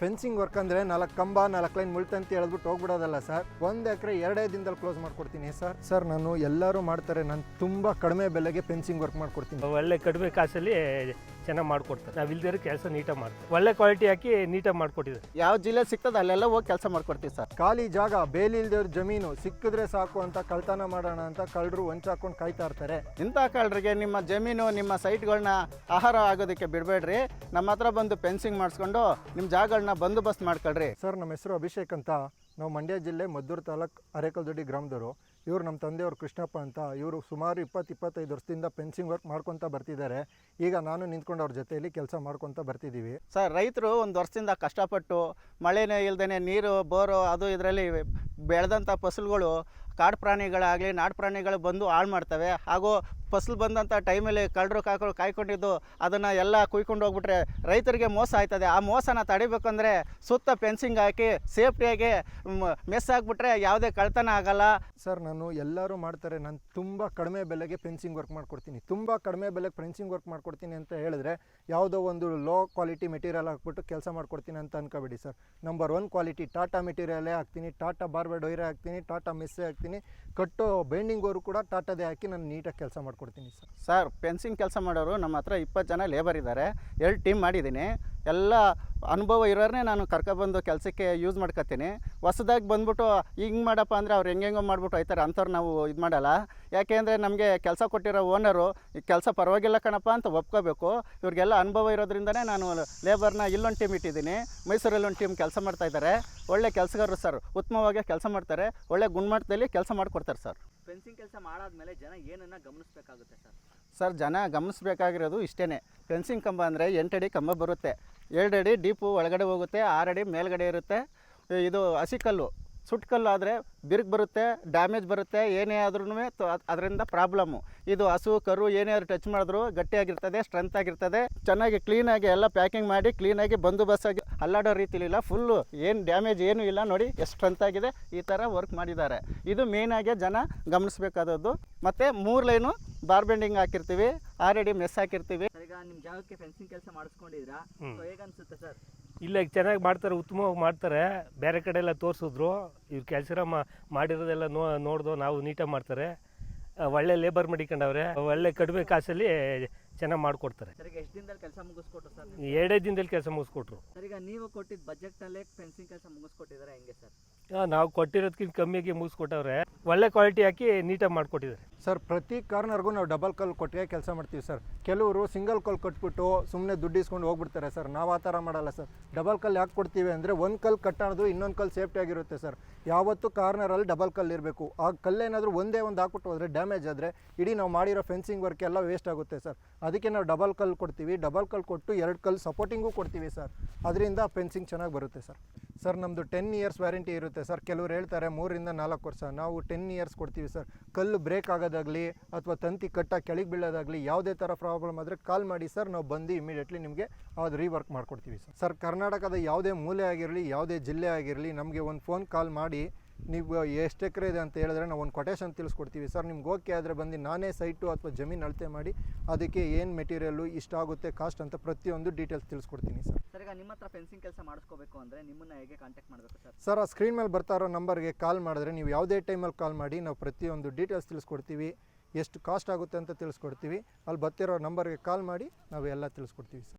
Fencing work ಅಂದ್ರೆ ನಾಲ್ಕು ಕಂಬ, ನಾಲ್ಕು ಲೈನ್ ಮುಳ್ತಂತಿ ಹೇಳ್ಬಿಟ್ಟು ಹೋಗ್ಬಿಡೋದಲ್ಲ ಸರ್? ಒಂದು ಎಕರೆ ಎರಡೇ ದಿನದಲ್ಲಿ ಕ್ಲೋಸ್ ಮಾಡ್ಕೊಡ್ತೀನಿ ಸರ್. ಸರ್, ನಾನು ಎಲ್ಲರೂ ಮಾಡ್ತಾರೆ. ನಾನು ತುಂಬ ಕಡಿಮೆ ಬೆಲೆಗೆ ಫೆನ್ಸಿಂಗ್ ವರ್ಕ್ ಮಾಡ್ಕೊಡ್ತೀನಿ. ಒಳ್ಳೆ ಕಡಿಮೆ ಕಾಸಲ್ಲಿ ಚೆನ್ನಾಗಿ ಮಾಡ್ಕೊಡ್ತಾರೆ. ನಾವು ಇಲ್ದಿರೋ ಕೆಲಸ ನೀಟಾಗಿ ಮಾಡ್ತೀವಿ. ಒಳ್ಳೆ ಕ್ವಾಲಿಟಿ ಹಾಕಿ ನೀಟಾಗಿ ಮಾಡಿಕೊಟ್ಟಿದ್ದಾರೆ. ಯಾವ ಜಿಲ್ಲೆ ಸಿಗ್ತದೆ ಅಲ್ಲೆಲ್ಲ ಹೋಗಿ ಕೆಲಸ ಮಾಡ್ಕೊಡ್ತೀವಿ ಸರ್. ಖಾಲಿ ಜಾಗ ಬೇಲಿ ಇಲ್ದೇವ್ರ ಜಮೀನು ಸಿಕ್ಕಿದ್ರೆ ಸಾಕು ಅಂತ ಕಳ್ತನ ಮಾಡೋಣ ಅಂತ ಕಳ್ಳರು ಹೊಂಚಾಕೊಂಡು ಕಾಯ್ತಾ ಇರ್ತಾರೆ. ಇಂಥ ಕಳ್ಳರಿಗೆ ನಿಮ್ಮ ಜಮೀನು ನಿಮ್ಮ ಸೈಟ್ಗಳನ್ನ ಆಹಾರ ಆಗೋದಕ್ಕೆ ಬಿಡಬೇಡ್ರಿ. ನಮ್ಮ ಹತ್ರ ಬಂದು ಫೆನ್ಸಿಂಗ್ ಮಾಡಿಸ್ಕೊಂಡು ನಿಮ್ಮ ಜಾಗಗಳನ್ನ ಬಂದೋಬಸ್ತ್ ಮಾಡ್ಕೊಳ್ರಿ. ಸರ್ ನಮ್ಮ ಹೆಸರು ಅಭಿಷೇಕ್ ಅಂತ. ನಾವು ಮಂಡ್ಯ ಜಿಲ್ಲೆ ಮದ್ದೂರು ತಾಲೂಕು ಅರೇಕಲ್ದೊಡ್ಡಿ ಗ್ರಾಮದವರು. ಇವರು ನಮ್ಮ ತಂದೆಯವರು ಕೃಷ್ಣಪ್ಪ ಅಂತ, ಇವರು ಸುಮಾರು ಇಪ್ಪತ್ತು ಇಪ್ಪತ್ತೈದು ವರ್ಷದಿಂದ ಫೆನ್ಸಿಂಗ್ ವರ್ಕ್ ಮಾಡ್ಕೊತ ಬರ್ತಿದ್ದಾರೆ. ಈಗ ನಾನು ನಿಂತ್ಕೊಂಡು ಅವ್ರ ಜೊತೆಯಲ್ಲಿ ಕೆಲಸ ಮಾಡ್ಕೊತ ಬರ್ತಿದ್ದೀವಿ. ಸರ್, ರೈತರು ಒಂದು ವರ್ಷದಿಂದ ಕಷ್ಟಪಟ್ಟು ಮಳೆನೇ ಇಲ್ಲದೇ ನೀರು, ಬೋರು ಅದು ಇದರಲ್ಲಿ ಬೆಳೆದಂಥ ಫಸಲುಗಳು ಕಾಡು ಪ್ರಾಣಿಗಳಾಗಲಿ ನಾಡು ಪ್ರಾಣಿಗಳು ಬಂದು ಹಾಳು ಮಾಡ್ತವೆ. ಹಾಗೂ ಫಸಲು ಬಂದಂಥ ಟೈಮಲ್ಲಿ ಕಳ್ಳರು ಕಾಕೊಂಡು ಕಾಯ್ಕೊಂಡಿದ್ದು ಅದನ್ನು ಎಲ್ಲ ಕುಯ್ಕೊಂಡು ಹೋಗ್ಬಿಟ್ರೆ ರೈತರಿಗೆ ಮೋಸ ಆಯ್ತದೆ. ಆ ಮೋಸನ ತಡಿಬೇಕಂದ್ರೆ ಸುತ್ತ ಫೆನ್ಸಿಂಗ್ ಹಾಕಿ ಸೇಫ್ಟಿಯಾಗಿ ಮೆಸ್ ಹಾಕ್ಬಿಟ್ರೆ ಯಾವುದೇ ಕಳ್ತನ ಆಗಲ್ಲ. ಸರ್, ನಾನು ಎಲ್ಲರೂ ಮಾಡ್ತಾರೆ. ನಾನು ತುಂಬ ಕಡಿಮೆ ಬೆಲೆಗೆ ಫೆನ್ಸಿಂಗ್ ವರ್ಕ್ ಮಾಡಿಕೊಡ್ತೀನಿ. ತುಂಬ ಕಡಿಮೆ ಬೆಲೆಗೆ ಫೆನ್ಸಿಂಗ್ ವರ್ಕ್ ಮಾಡ್ಕೊಡ್ತೀನಿ ಅಂತ ಹೇಳಿದ್ರೆ ಯಾವುದೋ ಒಂದು ಲೋ ಕ್ವಾಲಿಟಿ ಮೆಟೀರಿಯಲ್ ಹಾಕ್ಬಿಟ್ಟು ಕೆಲಸ ಮಾಡ್ಕೊಡ್ತೀನಿ ಅಂತ ಅನ್ಕೋಬೇಡಿ sir. Number one quality Tata ಮೆಟೀರಿಯಲೇ ಹಾಕ್ತೀನಿ. ಟಾಟಾ ಬಾರ್ಬೆಡ್ ವೈರೇ ಹಾಕ್ತೀನಿ. ಟಾಟಾ ಮೆಸ್ಸೇ ಹಾಕ್ತೀನಿ. ಕಟ್ಟೋ ಬೈಂಡಿಂಗ್ವರು ಕೂಡ ಟಾಟಾದೇ ಹಾಕಿ ನಾನು ನೀಟಾಗಿ ಕೆಲಸ ಮಾಡ್ಕೊಡ್ತೀನಿ ಸರ್. ಸರ್, ಫೆನ್ಸಿಂಗ್ ಕೆಲಸ ಮಾಡೋರು ನಮ್ಮ ಹತ್ರ ಇಪ್ಪತ್ತು ಜನ ಲೇಬರ್ ಇದ್ದಾರೆ ಎರಡು ಟೀಮ್ ಮಾಡಿದ್ದೀನಿ. ಎಲ್ಲ ಅನುಭವ ಇರೋರನ್ನೇ ನಾನು ಕರ್ಕೊಬಂದು ಕೆಲಸಕ್ಕೆ ಯೂಸ್ ಮಾಡ್ಕೊತೀನಿ. ಹೊಸದಾಗಿ ಬಂದ್ಬಿಟ್ಟು ಹಿಂಗೆ ಮಾಡಪ್ಪ ಅಂದರೆ ಅವ್ರು ಹೆಂಗೆಂಗೋ ಮಾಡ್ಬಿಟ್ಟು ಹೋಯ್ತಾರೆ. ಅಂಥವ್ರು ನಾವು ಇದು ಮಾಡಲ್ಲ. ಯಾಕೆ ಅಂದರೆ ನಮಗೆ ಕೆಲಸ ಕೊಟ್ಟಿರೋ ಓನರು ಈ ಕೆಲಸ ಪರವಾಗಿಲ್ಲ ಕಣಪ್ಪ ಅಂತ ಒಪ್ಕೋಬೇಕು. ಇವ್ರಿಗೆಲ್ಲ ಅನುಭವ ಇರೋದ್ರಿಂದನೇ ನಾನು ಲೇಬರ್ನ ಇಲ್ಲೊಂದು ಟೀಮ್ ಇಟ್ಟಿದ್ದೀನಿ. ಮೈಸೂರಲ್ಲಿ ಒಂದು ಟೀಮ್ ಕೆಲಸ ಮಾಡ್ತಾ ಇದ್ದಾರೆ. ಒಳ್ಳೆ ಕೆಲಸಗಾರರು ಸರ್. ಉತ್ತಮವಾಗಿ ಕೆಲಸ ಮಾಡ್ತಾರೆ. ಒಳ್ಳೆ ಗುಣಮಟ್ಟದಲ್ಲಿ ಕೆಲಸ ಮಾಡಿಕೊಡ್ತಾರೆ ಸರ್. ಫೆನ್ಸಿಂಗ್ ಕೆಲಸ ಮಾಡಾದ್ಮೇಲೆ ಜನ ಏನನ್ನ ಗಮನಿಸಬೇಕಾಗುತ್ತೆ ಸರ್? ಸರ್, ಜನ ಗಮನಿಸಬೇಕಾಗಿರೋದು ಇಷ್ಟೇ ಫೆನ್ಸಿಂಗ್ ಕಂಬ ಅಂದರೆ ಎಂಟಡಿ ಕಂಬ ಬರುತ್ತೆ. ಎರಡು ಅಡಿ ಡೀಪು ಒಳಗಡೆ ಹೋಗುತ್ತೆ ಆರಡಿ ಮೇಲ್ಗಡೆ ಇರುತ್ತೆ. ಇದು ಹಸಿಕಲ್ಲು ಸುಟ್ಕಲ್ಲು ಆದರೆ ಬಿರುಕು ಬರುತ್ತೆ ಡ್ಯಾಮೇಜ್ ಬರುತ್ತೆ ಏನೇ ಆದ್ರೂ ಅದರಿಂದ ಪ್ರಾಬ್ಲಮ್ಮು ಇದು ಹಸು ಕರು ಏನೇ ಆದರೂ ಟಚ್ ಮಾಡಿದ್ರು ಗಟ್ಟಿಯಾಗಿರ್ತದೆ ಸ್ಟ್ರೆಂತ್ ಆಗಿರ್ತದೆ. ಚೆನ್ನಾಗಿ ಕ್ಲೀನಾಗಿ ಎಲ್ಲ ಪ್ಯಾಕಿಂಗ್ ಮಾಡಿ ಕ್ಲೀನಾಗಿ ಬಂದೋಬಸ್ತಾಗಿ ಅಲ್ಲಾಡೋ ರೀತಿಲಿಲ್ಲ ಫುಲ್ಲು ಏನು ಡ್ಯಾಮೇಜ್ ಏನೂ ಇಲ್ಲ ನೋಡಿ ಎಷ್ಟು ಸ್ಟ್ರೆಂತ್ ಆಗಿದೆ ಈ ಥರ ವರ್ಕ್ ಮಾಡಿದ್ದಾರೆ. ಇದು ಮೇಯ್ನಾಗಿ ಜನ ಗಮನಿಸಬೇಕಾದದ್ದು. ಮತ್ತು ಮೂರು ಲೈನು ಬಾರ್ ಬೆಂಡಿಂಗ್ ಹಾಕಿರ್ತೀವಿ ಆಲ್ರೆಡಿ ಮೆಸ್ ಹಾಕಿರ್ತೀವಿ. ಈಗ ನಿಮ್ಮ ಜಾಗಕ್ಕೆ ಫೆನ್ಸಿಂಗ್ ಕೆಲಸ ಮಾಡಿಸ್ಕೊಂಡಿದ್ರಾ ಹೇಗನ್ಸುತ್ತೆ ಸರ್? ಇಲ್ಲ ಚೆನ್ನಾಗಿ ಮಾಡ್ತಾರೆ ಉತ್ತಮವಾಗಿ ಮಾಡ್ತಾರೆ. ಬೇರೆ ಕಡೆ ಎಲ್ಲ ತೋರಿಸಿದ್ರು. ಇವ್ರು ಕೆಲಸ ಮಾಡಿರೋದೆಲ್ಲ ನೋ ನೋಡ್ದು ನಾವು ನೀಟಾಗಿ ಮಾಡ್ತಾರೆ. ಒಳ್ಳೆ ಲೇಬರ್ ಮಡಿಕೊಂಡವ್ರೆ. ಒಳ್ಳೆ ಕಡಿಮೆ ಕಾಸಲ್ಲಿ ಚೆನ್ನಾಗಿ ಮಾಡಿಕೊಡ್ತಾರೆ. ಸರ್ ಈಗ ಎಷ್ಟು ದಿನದಲ್ಲಿ ಕೆಲಸ ಮುಗಿಸ್ಕೊಟ್ರು ಸರ್? ಎರಡೇ ದಿನದಲ್ಲಿ ಕೆಲಸ ಮುಗಿಸ್ಕೊಟ್ರು. ಸರ್ ಈಗ ನೀವು ಕೊಟ್ಟಿದ್ದ ಬಜೆಟ್ನಲ್ಲೇ ಫೆನ್ಸಿಂಗ್ ಕೆಲಸ ಮುಗಿಸ್ಕೊಟ್ಟಿದ್ದಾರೆ ಹೆಂಗೆ ಸರ್? ನಾವು ಕೊಟ್ಟಿರೋದಕ್ಕಿಂತ ಕಮ್ಮಿಯಾಗಿ ಮುಗಿಸ್ಕೊಟ್ಟವ್ರೆ. ಒಳ್ಳೆ ಕ್ವಾಲಿಟಿ ಹಾಕಿ ನೀಟಾಗಿ ಮಾಡಿಕೊಟ್ಟಿದ್ದಾರೆ. ಸರ್, ಪ್ರತಿ ಕಾರ್ನರ್ಗೂ ನಾವು ಡಬಲ್ ಕಲ್ ಕೊಟ್ಟಿಗೆ ಕೆಲಸ ಮಾಡ್ತೀವಿ ಸರ್. ಕೆಲವರು ಸಿಂಗಲ್ ಕಲ್ ಕಟ್ಬಿಟ್ಟು ಸುಮ್ಮನೆ ದುಡ್ಡು ಇಸ್ಕೊಂಡು ಹೋಗ್ಬಿಡ್ತಾರೆ ಸರ್. ನಾವು ಆ ಥರ ಮಾಡಲ್ಲ ಸರ್. ಡಬಲ್ ಕಲ್ ಯಾಕೆ ಕೊಡ್ತೀವಿ ಅಂದರೆ ಒಂದು ಕಲ್ ಕಟ್ಟೋದು ಇನ್ನೊಂದು ಕಲ್ ಸೇಫ್ಟಿ ಆಗಿರುತ್ತೆ ಸರ್. ಯಾವತ್ತೂ ಕಾರ್ನರಲ್ಲಿ ಡಬಲ್ ಕಲ್ ಇರಬೇಕು. ಆ ಕಲ್ಲೇನಾದರೂ ಒಂದೇ ಒಂದು ಹಾಕ್ಬಿಟ್ಟು ಹೋದರೆ ಡ್ಯಾಮೇಜ್ ಆದರೆ ಇಡೀ ನಾವು ಮಾಡಿರೋ ಫೆನ್ಸಿಂಗ್ ವರ್ಕ್ ಎಲ್ಲ ವೇಸ್ಟ್ ಆಗುತ್ತೆ ಸರ್. ಅದಕ್ಕೆ ನಾವು ಡಬಲ್ ಕಲ್ ಕೊಡ್ತೀವಿ. ಡಬಲ್ ಕಲ್ ಕೊಟ್ಟು ಎರಡು ಕಲ್ ಸಪೋರ್ಟಿಂಗೂ ಕೊಡ್ತೀವಿ ಸರ್. ಅದರಿಂದ ಫೆನ್ಸಿಂಗ್ ಚೆನ್ನಾಗಿ ಬರುತ್ತೆ ಸರ್. ಸರ್ ನಮ್ಮದು ಟೆನ್ ಇಯರ್ಸ್ ವ್ಯಾರಂಟಿ ಇರುತ್ತೆ. ಸರ್ ಕೆಲವರು ಹೇಳ್ತಾರೆ ಮೂರರಿಂದ ನಾಲ್ಕು ವರ್ಷ. ನಾವು ಟೆನ್ ಇಯರ್ಸ್ ಕೊಡ್ತೀವಿ ಸರ್ ಕಲ್ಲು ಬ್ರೇಕ್ ಆಗೋದಾಗಲಿ ಅಥವಾ ತಂತಿ ಕಟ್ಟ ಕೆಳಗೆ ಬೀಳೋದಾಗಲಿ ಯಾವುದೇ ಥರ ಪ್ರಾಬ್ಲಮ್ ಆದರೆ ಕಾಲ್ ಮಾಡಿ ಸರ್ ನಾವು ಬಂದು ಇಮಿಡಿಯೇಟ್ಲಿ ನಿಮಗೆ ಅದು ರೀವರ್ಕ್ ಮಾಡಿಕೊಡ್ತೀವಿ ಸರ್ ಸರ್ ಕರ್ನಾಟಕದ ಯಾವುದೇ ಮೂಲೆ ಆಗಿರಲಿ, ಯಾವುದೇ ಜಿಲ್ಲೆ ಆಗಿರಲಿ ನಮಗೆ ಒಂದು ಫೋನ್ ಕಾಲ್ ಮಾಡಿ ನೀವು ಎಷ್ಟು ಎಕರೆ ಇದೆ ಅಂತ ಹೇಳಿದ್ರೆ ನಾವು ಒಂದು ಕೊಟೇಶನ್ ತಿಳಿಸ್ಕೊಡ್ತೀವಿ. ಸರ್ ನಿಮ್ಗೆ ಓಕೆ ಆದರೆ ಬಂದು ನಾನೇ ಸೈಟು ಅಥವಾ ಜಮೀನು ಅಳತೆ ಮಾಡಿ ಅದಕ್ಕೆ ಏನು ಮೆಟೀರಿಯಲ್ಲು ಇಷ್ಟಾಗುತ್ತೆ ಕಾಸ್ಟ್ ಅಂತ ಪ್ರತಿಯೊಂದು ಡೀಟೇಲ್ಸ್ ತಿಳಿಸ್ಕೊಡ್ತೀನಿ ಸರ್. ಸರ್ ಈಗ ನಿಮ್ಮ ಹತ್ರ ಫೆನ್ಸಿಂಗ್ ಕೆಲಸ ಮಾಡಿಸ್ಕೋಬೇಕು ಅಂದರೆ ನಿಮ್ಮನ್ನ ಹೇಗೆ ಕಾಂಟ್ಯಾಕ್ಟ್ ಮಾಡಬೇಕು ಸರ್? ಸರ್ ಆ ಸ್ಕ್ರೀನ್ ಮೇಲೆ ಬರ್ತಾ ಇರೋ ನಂಬರ್ಗೆ ಕಾಲ್ ಮಾಡಿದ್ರೆ ನೀವು ಯಾವುದೇ ಟೈಮಲ್ಲಿ ಕಾಲ್ ಮಾಡಿ ನಾವು ಪ್ರತಿಯೊಂದು ಡೀಟೇಲ್ಸ್ ತಿಳಿಸ್ಕೊಡ್ತೀವಿ. ಎಷ್ಟು ಕಾಸ್ಟ್ ಆಗುತ್ತೆ ಅಂತ ತಿಳಿಸ್ಕೊಡ್ತೀವಿ. ಅಲ್ಲಿ ಬರ್ತಿರೋ ನಂಬರ್ಗೆ ಕಾಲ್ ಮಾಡಿ ನಾವು ಎಲ್ಲ ತಿಳಿಸ್ಕೊಡ್ತೀವಿ ಸರ್.